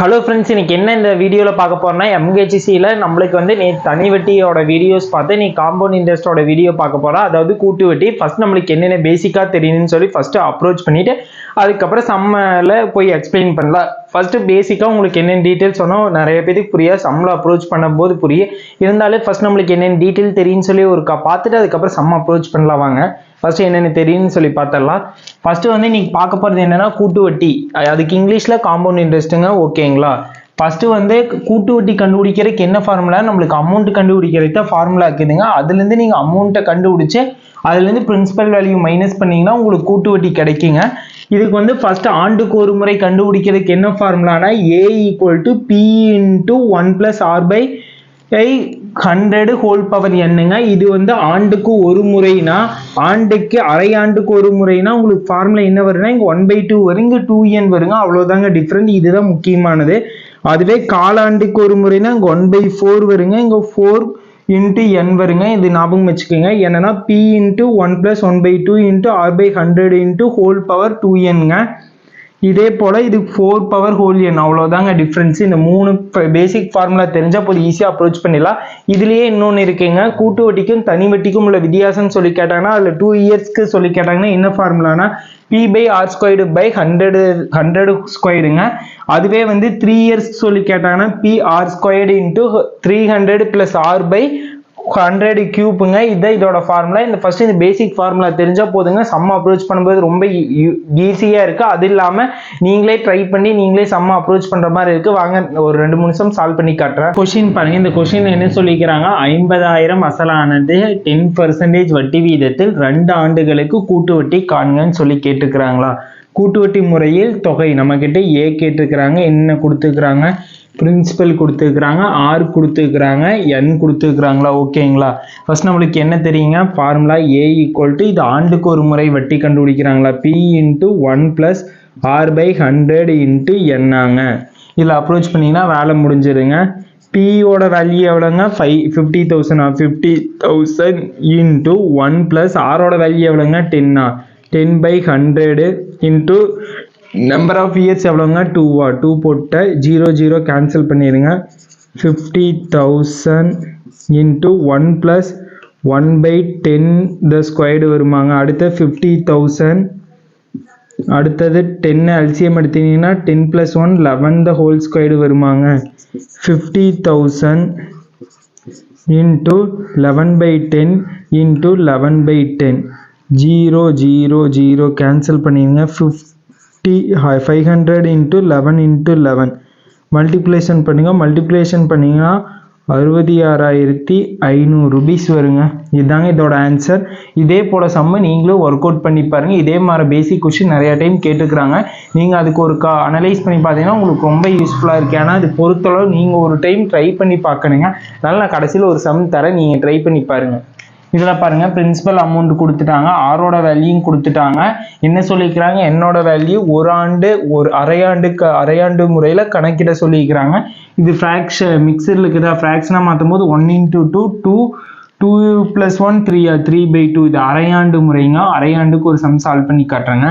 Hello friends இன்னைக்கு என்ன இந்த வீடியோவில் பார்க்க போகிறோம்னா எம்ஹெச்சிசியில் நம்மளுக்கு வந்து நீ தனி வட்டியோட வீடியோஸ் பார்த்து நீ காம்பவுண்ட் இன்ட்ரெஸ்டோட வீடியோ பார்க்க போகிறோம் அதாவது கூட்டு வட்டி. ஃபஸ்ட் நம்மளுக்கு என்னென்ன பேசிக்காக தெரியணும்னு சொல்லி ஃபஸ்ட்டு அப்ரோச் பண்ணிவிட்டு அதுக்கப்புறம் சம்மில் போய் எக்ஸ்பிளைன் பண்ணலாம். ஃபஸ்ட்டு பேசிக்காக உங்களுக்கு என்னென்ன டீட்டெயில்ஸ் சொன்னோம் நிறைய பேருக்கு புரியாது. சம்மில் அப்ரோச் பண்ணும்போது புரிய இருந்தாலே ஃபர்ஸ்ட் நம்மளுக்கு என்னென்ன டீட்டெயில் தெரியும்னு சொல்லி ஒரு கா பார்த்துட்டு அதுக்கப்புறம் சம் அப்ரோச் பண்ணலாம் வாங்க. ஃபர்ஸ்ட் என்னென்ன தெரியும்னு சொல்லி பார்த்துடலாம். ஃபர்ஸ்ட் வந்து நீங்க பார்க்க போகிறது என்னன்னா கூட்டு வட்டி அதுக்கு இங்கிலீஷில் காம்பவுண்ட் இன்ட்ரெஸ்ட்டுங்க ஓகேங்களா ஃபர்ஸ்ட் வந்து கூட்டு வட்டி கண்டுபிடிக்கிறதுக்கு என்ன ஃபார்முலா நம்மளுக்கு அமௌண்ட் கண்டுபிடிக்கிறதுக்கு தான் ஃபார்முலா இருக்குதுங்க. அதுலேருந்து நீங்கள் அமௌண்ட்டை கண்டுபிடிச்சு அதுலேருந்து பிரின்சிபல் வேல்யூ மைனஸ் பண்ணீங்கன்னா உங்களுக்கு கூட்டு வட்டி கிடைக்குங்க. இதுக்கு வந்து ஃபர்ஸ்ட் ஆண்டுக்கு ஒரு முறை கண்டுபிடிக்கிறதுக்கு என்ன ஃபார்முலானா A equal to P into one plus R by I hundred whole power என்னங்க? இது வந்து ஆண்டுக்கு ஒரு முறைனா ஆண்டுக்கு அரை ஆண்டுக்கு ஒரு முறைனா உங்களுக்கு ஃபார்முலா என்ன வருதுன்னா இங்கே ஒன் பை டூ வரும் இங்கே டூ என் வருங்க. அவ்வளோதாங்க டிஃப்ரெண்ட் இதுதான் முக்கியமானது. அதுவே காலாண்டுக்கு ஒரு முறைனா இங்கே ஒன் பை ஃபோர் வருங்க. இங்கே ஃபோர் இன்ட்டு என் வருங்க. இது ஞாபகம் வச்சுக்கோங்க. என்னன்னா P into one plus one by two into R by hundred into whole power two என்ங்க இதே போல் இது ஃபோர் பவர் ஹோல் எண். அவ்வளோதாங்க டிஃப்ரென்ஸ் இந்த மூணு பேசிக் ஃபார்முலா தெரிஞ்சால் போது ஈஸியாக அப்ரோச் பண்ணிடலாம். இதுலேயே இன்னொன்று இருக்குங்க. கூட்டு வட்டிக்கும் தனி வட்டிக்கும் உள்ள வித்தியாசம்னு சொல்லி கேட்டாங்கன்னா அதில் டூ இயர்ஸ்க்கு சொல்லி கேட்டாங்கன்னா என்ன ஃபார்முலானா P by R squared by hundred hundred ஸ்கொயர்டுங்க அதுவே வந்து த்ரீ இயர்ஸ் சொல்லி கேட்டாங்கன்னா P R squared into three hundred plus R by hundred கியூப்புங்க இதான் இதோட ஃபார்முலா இந்த ஃபர்ஸ்ட் இந்த பேசிக் ஃபார்முலா தெரிஞ்சா போதுங்க. சம் அப்ரோச் பண்ணும்போது ரொம்ப e-, e-, ஈஸியாக இருக்கு. அது இல்லாமல் நீங்களே ட்ரை பண்ணி நீங்களே சம்ம அப்ரோச் பண்ணுற மாதிரி இருக்கு. வாங்க ஒரு ரெண்டு மூணு நிமிஷம் சால்வ் பண்ணி காட்டுறேன். கொஷின் பாருங்க. இந்த கொஷின் என்ன சொல்லிக்கிறாங்க? ஐம்பதாயிரம் அசலானது டென் பர்சன்டேஜ் வட்டி வீதத்தில் ரெண்டு ஆண்டுகளுக்கு கூட்டு வட்டி காண்கன்னு சொல்லி கேட்டுக்கிறாங்களா? கூட்டு வட்டி முறையில் தொகை நம்ம கிட்ட ஏ கேட்டிருக்கிறாங்க. என்ன கொடுத்துருக்குறாங்க? பிரின்சிபல் கொடுத்துருக்குறாங்க ஆர் கொடுத்துருக்குறாங்க என் கொடுத்துருக்குறாங்களா? ஓகேங்களா ஃபர்ஸ்ட் நம்மளுக்கு என்ன தெரியுங்க? ஃபார்முலா ஏ ஈக்குவல் டு இது ஆண்டுக்கு ஒரு முறை வட்டி கண்டுபிடிக்கிறாங்களா? P into one plus R by hundred into என்னாங்க இதில் அப்ரோச் பண்ணிங்கன்னா வேலை முடிஞ்சிருங்க. பியோட வேல்யூ எவ்வளோங்க? Five fifty தௌசண்டா fifty thousand into one plus ஆரோட வேல்யூ எவ்வளோங்க? டென்னா ten by hundred into number of years எவ்வளோங்க டூவா டூ போட்ட ஜீரோ ஜீரோ கேன்சல் பண்ணிடுங்க fifty thousand into one plus one by ten the squared வருமாங்க. அடுத்த ஃபிஃப்டி தௌசண்ட் அடுத்தது ten அல்சியம் எடுத்தீங்கன்னா ten plus one eleven the whole squared வருமாங்க. Fifty thousand into eleven by ten into eleven by ten zero zero zero cancel பண்ணிடுங்க fifty five hundred into eleven into eleven multiplication பண்ணுங்கள் multiplication பண்ணிங்கன்னா அறுபத்தி ஆறாயிரத்தி ஐநூறு rupees வருங்க. இதுதாங்க இதோட answer இதே போல சம்ம நீங்களும் ஒர்க் அவுட் பண்ணி பாருங்க. இதே மாதிரி பேசிக் கொஷின் நிறைய டைம் கேட்டுக்கிறாங்க. நீங்கள் அதுக்கு ஒரு கா அனலைஸ் பண்ணி பார்த்தீங்கன்னா உங்களுக்கு ரொம்ப யூஸ்ஃபுல்லாக இருக்குது ஏன்னா அது பொறுத்தளவு நீங்கள் ஒரு டைம் ட்ரை பண்ணி பார்க்கணுங்க. அதனால் நான் கடைசியில் ஒரு சம் தரேன் நீங்கள் ட்ரை பண்ணி பாருங்கள் இதில் பாருங்க பிரின்சிபல் அமௌண்ட் கொடுத்துட்டாங்க ஆரோட வேல்யூயும் கொடுத்துட்டாங்க. என்ன சொல்லிக்கிறாங்க? என்னோட வேல்யூ ஒரு ஆண்டு ஒரு அரையாண்டுக்கு அரையாண்டு முறையில் கணக்கிட சொல்லிக்கிறாங்க. இது ஃப்ராக்ஷன் மிக்சரில் இருக்குதா ஃப்ராக்ஷனாக மாற்றும் போது one into two two two plus one three three by two இது அரையாண்டு முறைங்க. அரையாண்டுக்கு ஒரு சம் சால்வ் பண்ணி காட்டுறேங்க.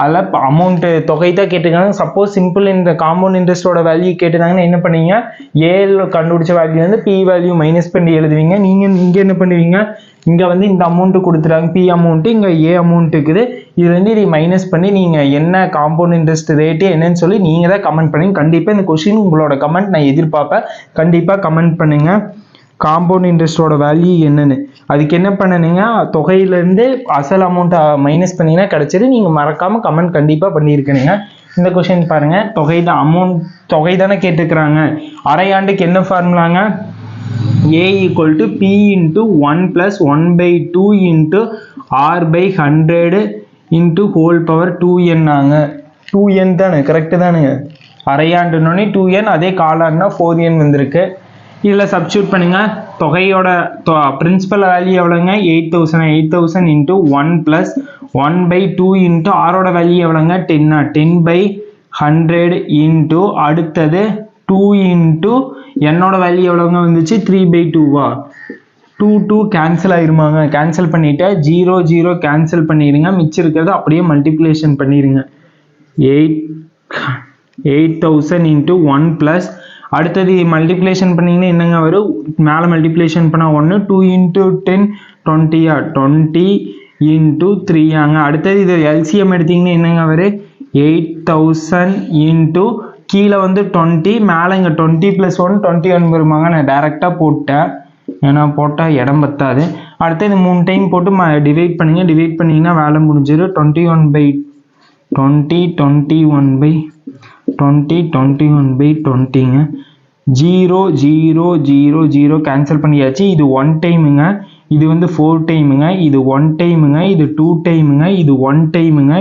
அதில் இப்போ அமௌண்ட்டு தொகை தான் கேட்டுருக்காங்க சப்போஸ் சிம்பிள் இந்த காம்பவுண்ட் இன்ட்ரெஸ்ட்டோட வேல்யூ கேட்டுருந்தாங்கன்னா என்ன பண்ணுவீங்க? ஏல கண்டுபிடிச்ச வேல்யூ வந்து பி வேல்யூ மைனஸ் பண்ணி எழுதுவீங்க. நீங்கள் இங்கே என்ன பண்ணுவீங்க? இங்கே வந்து இந்த அமௌண்ட்டு கொடுத்துட்டாங்க பி அமௌண்ட்டு இங்கே ஏ அமௌண்ட் இருக்குது. இது வந்து இதை மைனஸ் பண்ணி நீங்கள் என்ன காம்பவுண்ட் இன்ட்ரெஸ்ட் ரேட்டு என்னன்னு சொல்லி நீங்கள் தான் கமெண்ட் பண்ணுங்க கண்டிப்பாக இந்த கொஷின் உங்களோட கமெண்ட் நான் எதிர்பார்ப்பேன். கண்டிப்பாக கமெண்ட் பண்ணுங்கள் காம்பவுண்ட் இன்ட்ரெஸ்ட்டோட வேல்யூ என்னென்னு. அதுக்கு என்ன பண்ணணுங்க தொகையிலேருந்து அசல் அமௌண்ட்டை மைனஸ் பண்ணீங்கன்னா கிடச்சிது. நீங்கள் மறக்காமல் கமெண்ட் கண்டிப்பாக பண்ணியிருக்கணுங்க. இந்த கொஷின் பாருங்கள் தொகை தான் அமௌண்ட் தொகை தானே கேட்டுக்கிறாங்க. அரையாண்டுக்கு என்ன ஃபார்முலாங்க A equal to P into one plus one by two into R by hundred into whole power two என்னாங்க டூ என் தானே கரெக்டு தானுங்க. அரையாண்டுனோடனே டூ என் அதே காலாண்டுனா ஃபோர் என் வந்திருக்கு. இதில் சப்ஸ்டியூட் பண்ணுங்கள் தொகையோட பிரின்சிபல் வேல்யூ எவ்வளோங்க eight thousand eight thousand into one plus one by two into ஆரோட வேல்யூ எவ்வளோங்க டென்னா டென் பை ஹண்ட்ரட் இன்ட்டு அடுத்தது டூ இன்ட்டு என்னோட வேல்யூ எவ்வளோங்க வந்துச்சு? த்ரீ பை டூவா டூ டூ கேன்சல் ஆயிருமாங்க. கேன்சல் பண்ணிவிட்டு ஜீரோ ஜீரோ கேன்சல் பண்ணிடுங்க மிச்சம் இருக்கிறத அப்படியே மல்டிப்ளேஷன் பண்ணிடுங்க eight eight thousand into one plus அடுத்தது மல்டிப்ளேஷன் பண்ணிங்கன்னா என்னங்க வரும்? மேலே மல்டிப்ளேஷன் பண்ணால் ஒன்று two into ten டுவெண்ட்டியா twenty into த்ரீயாங்க அடுத்தது இது எல்சிஎம் எடுத்திங்கன்னா என்னங்க வரும் எயிட் தௌசண்ட் இன்ட்டு கீழே வந்து டுவெண்ட்டி மேலே இங்கே twenty plus one twenty one வருமாங்க. நான் டேரெக்டாக போட்டேன். ஏன்னா போட்டால் இடம் பத்தாது. அடுத்து இது மூணு டைம் போட்டு ம டிவைட் பண்ணுங்கள் டிவைட் பண்ணிங்கன்னா வேலை முடிஞ்சிடும் twenty one by twenty twenty one by twenty twenty one by டுவெண்ட்டிங்க zero zero zero zero cancel பண்ணியாச்சு. இது ஒன் டைமுங்க இது வந்து ஃபோர் டைமுங்க இது ஒன் டைமுங்க இது டூ டைமுங்க இது ஒன் டைமுங்க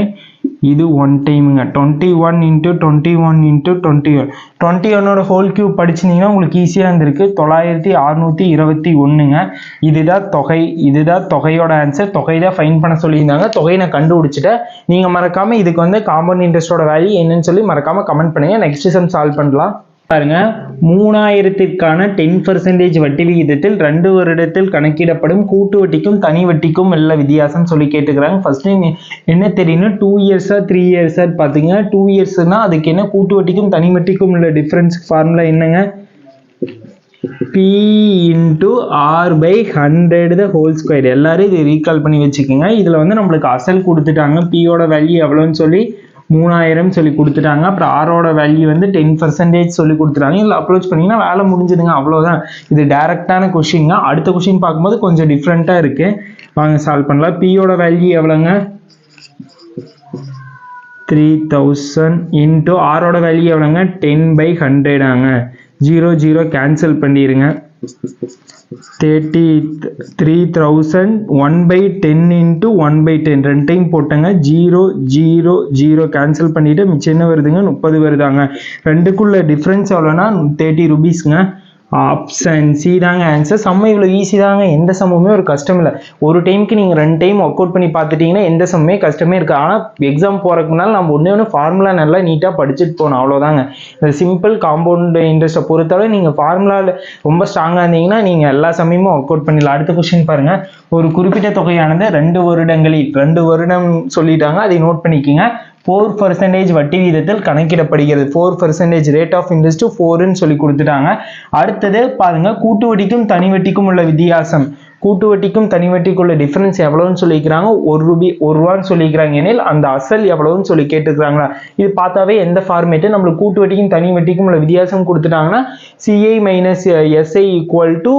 இது one டைமுங்க twenty one into twenty one into twenty one twenty ஒன்னோட ஹோல் கியூப் படிச்சிங்கன்னா உங்களுக்கு ஈஸியாக இருந்திருக்கு. தொள்ளாயிரத்தி அறநூற்றி இருபத்தி ஒன்றுங்க இதுதான் தொகை. இதுதான் தொகையோட ஆன்சர் தொகை தான் ஃபைன் பண்ண சொல்லியிருந்தாங்க. தொகையை நான் கண்டுபிடிச்சிட்டேன். நீங்கள் மறக்காமல் இதுக்கு வந்து காம்பவுண்ட் இன்ட்ரெஸ்டோட வேல்யூ என்னன்னு சொல்லி மறக்காமல் கமெண்ட் பண்ணுங்கள் நெக்ஸ்ட் செம் சால்வ் பண்ணலாம். பாருங்க. மூணாயிரத்திற்கான டென் பர்சன்டேஜ் வட்டி விகிதத்தில் ரெண்டு வருடத்தில் கணக்கிடப்படும் கூட்டு வட்டிக்கும் தனி வட்டிக்கும் உள்ள வித்தியாசம் சொல்லி கேட்டுக்கிறாங்க. ஃபர்ஸ்ட் என்ன தெரியணும் டூ இயர்ஸா த்ரீ இயர்ஸா பார்த்தீங்க டூ இயர்ஸ்னா அதுக்கு என்ன கூட்டு வட்டிக்கும் தனி வட்டிக்கும் உள்ள டிஃபரன்ஸ் ஃபார்முலா என்னங்க? P into R by hundred the whole square எல்லாரும் இது ரீகால் பண்ணி வச்சுக்கோங்க. இதில் வந்து நம்மளுக்கு அசல் கொடுத்துட்டாங்க. பியோட வேல்யூ எவ்வளோன்னு சொல்லி மூணாயிரம் சொல்லி கொடுத்துட்டாங்க. அப்புறம் ஆரோட வேல்யூ வந்து டென் பர்சன்டேஜ் சொல்லி கொடுத்துட்டாங்க. இதில் அப்ரோச் பண்ணிங்கன்னா வேலை முடிஞ்சுதுங்க. அவ்வளோதான் இது டேரெக்டான கொஷின்ங்க அடுத்த கொஷின் பார்க்கும்போது கொஞ்சம் டிஃப்ரெண்ட்டாக இருக்குது வாங்க சால்வ் பண்ணலாம். பியோட வேல்யூ எவ்வளோங்க த்ரீ தௌசண்ட் இன்ட்டு ஆரோட வேல்யூ எவ்வளோங்க டென் பை ஹண்ட்ரடாங்க ஜீரோ ஜீரோ கேன்சல் பண்ணிடுங்க thirty three thousand one by ten into one by ten ரெண்டையும் போட்டங்க போட்டேங்க. ஜீரோ ஜீரோ ஜீரோ கேன்சல் பண்ணிவிட்டு மிச்சம் என்ன வருதுங்க? முப்பது வருதாங்க. ரெண்டுக்குள்ள டிஃப்ரென்ஸ் எவ்வளோனா தேர்ட்டி ருபீஸ்ங்க ஆப்ஷன் சி தாங்க. ஆன்சர் செம்ம இவ்வளோ ஈஸி தாங்க. எந்த சம்முமே ஒரு கஷ்டம் இல்லை. ஒரு டைமுக்கு நீங்கள் ரெண்டு டைம் ஒர்க் அவுட் பண்ணி பார்த்துட்டீங்கன்னா எந்த சம்மே கஷ்டமே இருக்குது. ஆனால் எக்ஸாம் போகிறதுக்கு முன்னால் நம்ம ஒன்று ஒன்று ஃபார்முலா நல்லா நீட்டாக படிச்சுட்டு போகணும். அவ்வளோதாங்க இந்த சிம்பிள் காம்பவுண்ட் இன்ட்ரெஸ்ட்டை பொறுத்தவரை நீங்கள் ஃபார்முலாவில் ரொம்ப ஸ்ட்ராங்காக இருந்தீங்கன்னா நீங்கள் எல்லா சமயமும் ஒர்க் அவுட் பண்ணிடலாம். அடுத்த கொஸ்டின் பாருங்கள் ஒரு குறிப்பிட்ட தொகையானது ரெண்டு வருடங்களில் ரெண்டு வருடம் சொல்லிட்டாங்க. அதை நோட் பண்ணிக்கோங்க. ஃபோர் பர்சன்டேஜ் வட்டி வீதத்தில் கணக்கிடப்படுகிறது. Four percentage rate of interest ஃபோர்னு சொல்லி கொடுத்துட்டாங்க. அடுத்தது பாருங்க கூட்டு வட்டிக்கும் தனி வட்டிக்கும் உள்ள வித்தியாசம். கூட்டு வட்டிக்கும் தனி வட்டிக்குள்ள உள்ள டிஃபரன்ஸ் எவ்வளவுன்னு சொல்லிக்கிறாங்க. ஒரு ரூபி ஒரு ரூபான்னு சொல்லிக்கிறாங்க எனில் அந்த அசல் எவ்வளவுன்னு சொல்லி கேட்டுக்கிறாங்களா? இது பார்த்தாவே எந்த ஃபார்மேட்டு நம்மளுக்கு கூட்டு வட்டிக்கும் தனி வட்டிக்கும் உள்ள வித்தியாசம் கொடுத்துட்டாங்கன்னா CI minus SI equal to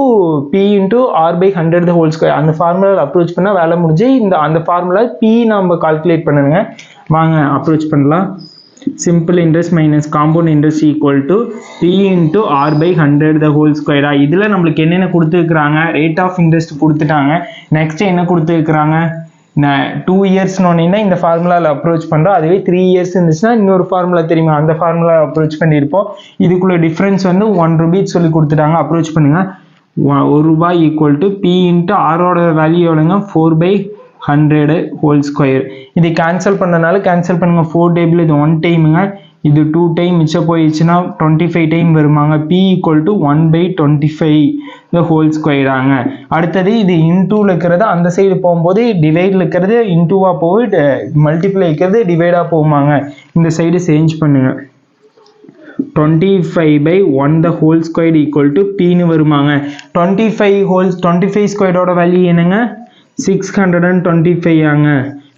P into R by hundred whole square அந்த ஃபார்முலா அப்ரோச் பண்ணால் வேலை முடிஞ்சு இந்த அந்த ஃபார்முலா பி நம்ம கால்குலேட் பண்ணணுங்க வாங்க அப்ரோச் பண்ணலாம். Simple interest minus compound interest equal to P into R by hundred the whole ஸ்கொயரா இதில் நம்மளுக்கு என்னென்ன கொடுத்துருக்குறாங்க? ரேட் ஆஃப் இன்ட்ரெஸ்ட் கொடுத்துட்டாங்க. நெக்ஸ்ட் என்ன கொடுத்துருக்குறாங்க? டூ இயர்ஸ்னோன்னா இந்த ஃபார்முலாவில் அப்ரோச் பண்ணுறோம் அதுவே த்ரீ இயர்ஸ் இருந்துச்சுன்னா இன்னொரு ஃபார்முலா தெரியுமா? அந்த ஃபார்முலா அப்ரோச் பண்ணியிருப்போம். இதுக்குள்ள டிஃப்ரென்ஸ் வந்து ஒன் ருபீஸ் சொல்லி கொடுத்துட்டாங்க. அப்ரோச் பண்ணுங்க. ஒரு ரூபாய் ஈக்குவல் டு பி இன்ட்டு ஆரோட வேல்யூ எவ்வளோங்க four by hundred whole square இது கேன்சல் பண்ணனால கேன்சல் பண்ணுங்கள் ஃபோர் டேபிள் இது ஒன் டைமுங்க இது டூ டைம் மிச்சம் போயிடுச்சுன்னா twenty five time வருமாங்க. P equal to one by twenty five இந்த ஹோல் ஸ்கொயராங்க அடுத்தது இது இன்டூவில் இருக்கிறது அந்த சைடு போகும்போது டிவைடில் இருக்கிறது இன்டூவாக போய் மல்டிப்ளை இருக்கிறது டிவைடாக போகுமாங்க. இந்த சைடு சேஞ்ச் பண்ணுங்கள் twenty five by one the whole square equal to pin வருமாங்க. Twenty five wholes twenty five ஸ்கொயரோட வேல்யூ என்னங்க? Six hundred and twenty ஃபைவாங்க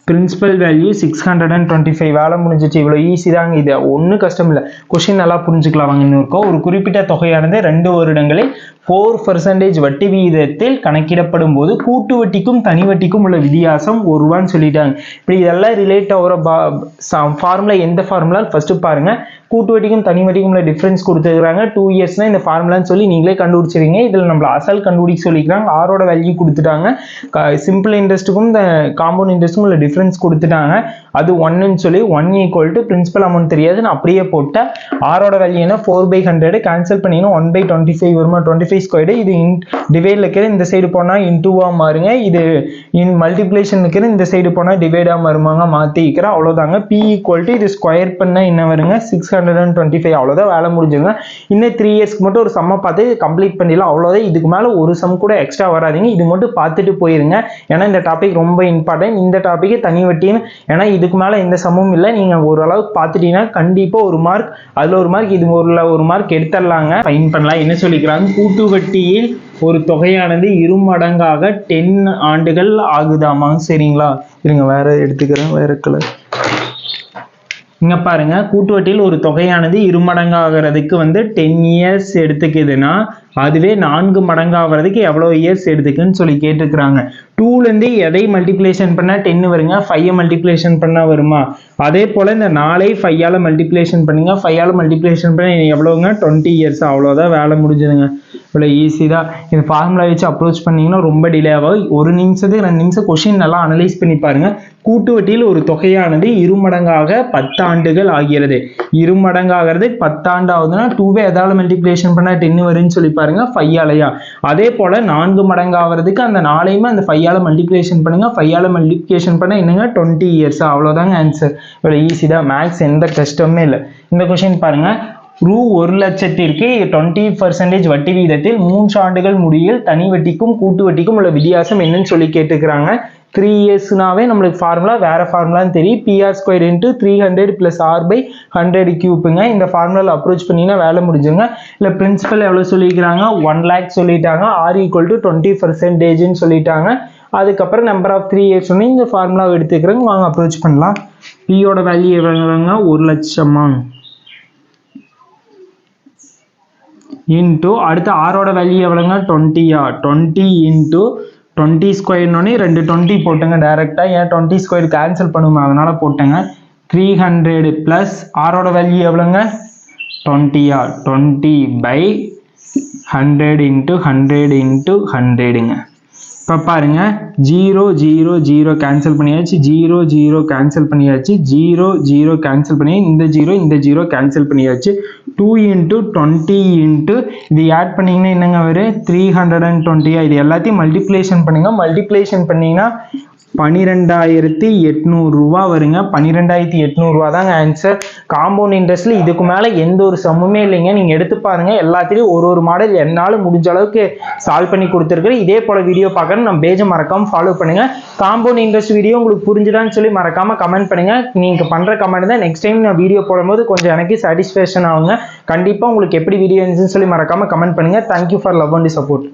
principal value six hundred and twenty five வேலை முடிஞ்சிச்சு. இவ்வளோ ஈஸி தாங்க இது. ஒன்றும் கஷ்டம் இல்லை. கொஷின் நல்லா புரிஞ்சுக்கலாம் வாங்க இன்னொருக்கோ ஒரு குறிப்பிட்ட தொகையானது ரெண்டு வருடங்களில் ஃபோர் பர்சன்டேஜ் வட்டி விகிதத்தில் கணக்கிடப்படும் போது கூட்டு வட்டிக்கும் தனி வட்டிக்கும் உள்ள வித்தியாசம் ஒரு ரூபான்னு சொல்லிட்டாங்க. இப்படி இதெல்லாம் ரிலேட் ஆகிற ஃபார்முலா எந்த ஃபார்முலா ஃபஸ்ட்டு பாருங்கள் கூட்டு வட்டிக்கும் தனி வட்டிக்கும் உள்ள டிஃப்ரென்ஸ் கொடுத்துருக்காங்க டூ இயர்ஸ்னால் இந்த ஃபார்முலான்னு சொல்லி நீங்களே கண்டுபிடிச்சிருங்க இதில் நம்மள அசல் கண்டுபிடிக்க சொல்லிக்கிறாங்க. ஆரோட வேல்யூ கொடுத்துட்டாங்க. சிம்பிள் இன்ட்ரெஸ்ட்டுக்கும் இந்த காம்பவுண்ட் இன்ட்ரெஸ்ட்டுக்கும் உள்ள டிஃப்ரென்ஸ் கொடுத்துட்டாங்க. அது ஒன்னுன்னு சொல்லி one equal to principal amount தெரியாது நான் அப்படியே போட்டேன் ஆரோட வேல்யூ என்ன? ஃபோர் பை ஹண்ட்ரட் கேன்சல் பண்ணிங்கன்னா ஒன் பை டுவெண்ட்டி ஃபைவ் வருமா? டுவெண்ட்டி ஃபைவ் ஸ்கொயர்டு இது இன் டிவைடில் இருக்கிற இந்த சைடு போனால் இன்டூவாக மாறுங்க. இது இன் மல்டிப்ளேஷன் இருக்கிற இந்த சைடு போனால் டிவைடாக மாறுமாங்க. மாற்றிக்கிறேன் அவ்வளோதாங்க பி ஈக்குவல் டு இது ஸ்கொயர் பண்ணால் என்ன வருங்க? Six hundred and twenty five அவ்வளோதான் வேலை முடிஞ்சுங்க இன்னும் த்ரீ இயர்ஸ்க்கு மட்டும் ஒரு சம்மை பார்த்து கம்ப்ளீட் பண்ணிடலாம். அவ்வளோதான் இதுக்கு மேலே ஒரு சம் கூட எக்ஸ்ட்ரா வராதீங்க. இது மட்டும் பார்த்துட்டு போயிருங்க. ஏன்னா இந்த டாபிக் ரொம்ப இம்பார்ட்டன்ட் இந்த டாப்பிக்கே தனி வட்டின்னு ஏன்னா இதுக்கு மேலே எந்த சமமும் இல்லை. நீங்கள் ஓரளவுக்கு பார்த்துட்டீங்கன்னா கண்டிப்பாக ஒரு மார்க் அதில் ஒரு மார்க் இது ஒரு ஒரு மார்க் எடுத்துடலாங்க. ஃபைன் பண்ணலாம். என்ன சொல்லிக்கிறாங்க? கூட்டு வட்டியில் ஒரு தொகையானது இருமடங்காக டென் ஆண்டுகள் ஆகுதாமா? சரிங்களா? இருங்க வேற எடுத்துக்கிறேன். வேற கலர் இங்கே பாருங்க கூட்டு வட்டியில் ஒரு தொகையானது இருமடங்காகிறதுக்கு வந்து டென் இயர்ஸ் எடுத்துக்குதுன்னா அதுவே நான்கு மடங்காகிறதுக்கு எவ்வளோ இயர்ஸ் எடுத்துக்குன்னு சொல்லி கேட்டிருக்கிறாங்க. டூலேருந்து எதை மல்டிப்ளேஷன் பண்ணால் டென்னு வருங்க? ஃபைவை மல்டிப்ளேஷன் பண்ணால் வருமா? அதே போல் இந்த நாளை ஃபையால் மல்டிப்ளேஷன் பண்ணுங்கள் ஃபையால் மல்டிப்ளேஷன் பண்ண எவ்வளோங்க டுவெண்ட்டி இயர்ஸ் அவ்வளோதான் வேலை முடிஞ்சுதுங்க. இவ்வளோ ஈஸி தான். இந்த ஃபார்முலா வச்சு அப்ரோச் பண்ணீங்கன்னா ரொம்ப டிலே ஆகும் ஒரு நிமிஷத்துக்கு ரெண்டு நிமிஷம் கொஷின் நல்லா அனலைஸ் பண்ணி பாருங்க. கூட்டு வட்டியில் ஒரு தொகையானது இருமடங்காக பத்தாண்டுகள் ஆகிறது. இருமடங்காகிறது பத்தாண்டு ஆகுதுன்னா டூவே எதாவது மல்டிப்ளேஷன் பண்ணால் டென்னு வரும்னு சொல்லி பாருங்க ஃபையாலையா அதே போல் நான்கு மடங்காகிறதுக்கு அந்த நாளையுமே அந்த ஃபையால மல்டிப்ளேஷன் பண்ணுங்க. ஃபையால மல்டிப்ளேஷன் பண்ண என்னங்க? டுவெண்ட்டி இயர்ஸ் அவ்வளோதாங்க ஆன்சர் இவ்வளோ ஈஸி தான். மேக்ஸ் எந்த கஷ்டமே இல்லை. இந்த கொஷின் பாருங்க. ரூ ஒரு லட்சத்திற்கு டுவெண்ட்டி பர்சன்டேஜ் வட்டி விகிதத்தில் மூன்று ஆண்டுகள் முடியில் தனி வட்டிக்கும் கூட்டு வட்டிக்கும் உள்ள வித்தியாசம் என்னன்னு சொல்லி கேட்டுக்கிறாங்க. த்ரீ இயர்ஸ்னாவே நம்மளுக்கு ஃபார்முலா வேற ஃபார்முலான்னு தெரியும். PR square into three hundred plus R by hundred கியூப்புங்க இந்த ஃபார்முலாவில் அப்ரோச் பண்ணிங்கன்னா வேலை முடிஞ்சுங்க. இல்லை பிரின்சிபல் எவ்வளோ சொல்லிக்கிறாங்க ஒன் லேக் சொல்லிட்டாங்க. ஆர் ஈக்குவல் டு டுவெண்ட்டி பர்சன்டேஜ்னு சொல்லிட்டாங்க. அதுக்கப்புறம் நம்பர் ஆஃப் த்ரீ இயர்ஸ் ஒன்று இந்த ஃபார்முலாவை எடுத்துக்கிறேங்க வாங்க அப்ரோச் பண்ணலாம். பியோட வேல்யூ எவ்வளோங்க? ஒரு லட்சமா இன்ட்டு அடுத்து ஆரோட வேல்யூ எவ்வளோங்க டுவெண்ட்டியா டுவெண்ட்டி இன்ட்டு டுவெண்ட்டி ஸ்கொயர்னோடனே ரெண்டு டுவெண்ட்டி போட்டுங்க டேரெக்டாக ஏன் டுவெண்ட்டி ஸ்கொயர் கேன்சல் பண்ணுமா? அதனால் போட்டேங்க. த்ரீ ஹண்ட்ரடு ப்ளஸ் ஆரோட வேல்யூ எவ்வளோங்க டுவெண்ட்டியா twenty by hundred into hundred into ஹண்ட்ரடுங்க இப்போ பாருங்கள் ஜீரோ ஜீரோ ஜீரோ கேன்சல் பண்ணியாச்சு. ஜீரோ ஜீரோ கேன்சல் பண்ணியாச்சு. ஜீரோ ஜீரோ கேன்சல் பண்ணி இந்த ஜீரோ இந்த ஜீரோ கேன்சல் பண்ணியாச்சு. டூ இன்ட்டு டுவெண்ட்டி இன்ட்டு இது ஆட் பண்ணிங்கன்னா என்னங்க வரும் த்ரீ ஹண்ட்ரட் அண்ட் டுவெண்ட்டியா இது எல்லாத்தையும் மல்டிப்ளேஷன் பண்ணுங்க. மல்டிப்ளேஷன் பண்ணிங்கன்னா பன்னிரெண்டாயிரத்தி எட்நூறுரூவா வருங்க. பன்னிரெண்டாயிரத்தி எட்நூறுரூவா தாங்க ஆன்சர் காம்பவுண்ட் இன்ட்ரெஸ்ட்டில் இதுக்கு மேலே எந்த ஒரு சம்முமே இல்லைங்க. நீங்கள் எடுத்து பாருங்கள் எல்லாத்துலேயும் ஒரு ஒரு மாடல் என்னால் முடிஞ்ச அளவுக்கு சால்வ் பண்ணி கொடுத்துருக்குறேன். இதே போல் வீடியோ பார்க்கணும். நம்ம பேஜை மறக்காமல் ஃபாலோ பண்ணுங்கள் காம்பவுண்ட் இன்ட்ரெஸ்ட் வீடியோ உங்களுக்கு புரிஞ்சுடான்னு சொல்லி மறக்காமல் கமெண்ட் பண்ணுங்கள் நீங்கள் பண்ணுற கமெண்ட் தான் நெக்ஸ்ட் டைம் நான் வீடியோ போடும்போது கொஞ்சம் எனக்கு சாட்டிஸ்ஃபேக்ஷன் ஆகுங்க. கண்டிப்பாக உங்களுக்கு எப்படி வீடியோ இருந்துச்சுன்னு சொல்லி மறக்காமல் கமெண்ட் பண்ணுங்கள் thank you for love and support